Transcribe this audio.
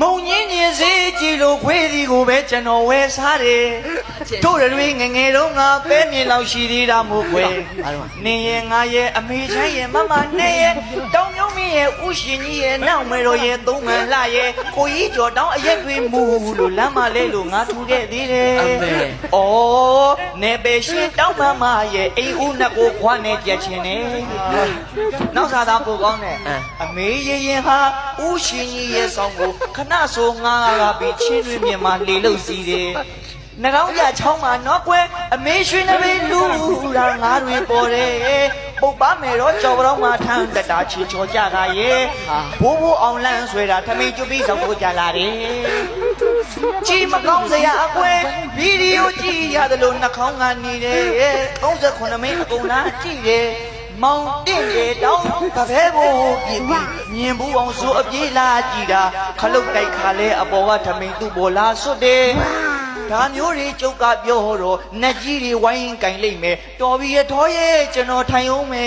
မုံညင်းညင်စေးကြည်လို့ခွေးစီကိုပဲကျွန်တော်ဝဲစားတယ်တို့တွေငယ်ငယ်တုန်းကပဲမြင်လောက်ရှိသေးတာမို့ကွယ်နင်းရဲ့ငါရဲ့အမေချမ်းရဲ့မမနဲ့ရဲ့တောင်မြုံမင်းရဲ့ဥရှင်ကြီးရဲ့နောက်မဲတော်ရဲ့သုံးမန်လှရဲ့ကိုကြီးကျော်တောင်းအရက်တွေမူလို့လမ်းမလဲလို့ငါထူခဲ့သေးတယ်အမေ။အော် နေပေရှင်တောင်းမမရဲ့အိမ်ဦးနှစ်ကိုခွာနေကြက်ချင်းနေ။နောက်စားသားပိုကောင်းတယ်။အမေရင်ရင်ဟာဦးရှင်ကြီးရဲ့ဆောင်ကိုခဏဆိုငါကပြီးချင်းတွင်မြင်မှလေလို့စီတယ်။နှကောင်းကြချောင်းမှာနော်ကွယ်အမေရွှေနှမေလူရာငါတွေပေါ်တယ် ပုတ်ပါမယ်တော့ကြော်ပတော့မှထမ်းတတာချီချောကြတာရဲ့ဘိုးဘိုးအောင်လန်းဆွဲတာထမင်းကျွပြီးဆောင်ကိုကြလာတယ်ကြည်မကောင်းစရာအကွယ်ဗီဒီယိုကြည့်ရတယ်လို့နှာခေါင်းကနေတယ်38မိနစ်အကုန်လားကြည့်တယ်မောင်တင့်တယ်တောင်းတပည့်ဖို့ပြင်ပြီးမြင်ဘူးအောင်ဆိုအပြေးလာကြည့်တာခလုတ်တိုက်ခါလဲအပေါ်ကထမိန်သူ့ပေါ်လာစွတ်တယ် ဒါမျိုးတွေကျုပ်ကပြောတော့နှက်ကြီးတွေဝိုင်းရင်ကင်လိုက်မယ်တော်ပြီရတော်ရဲ့ကျွန်တော်ထိုင်အောင်မယ်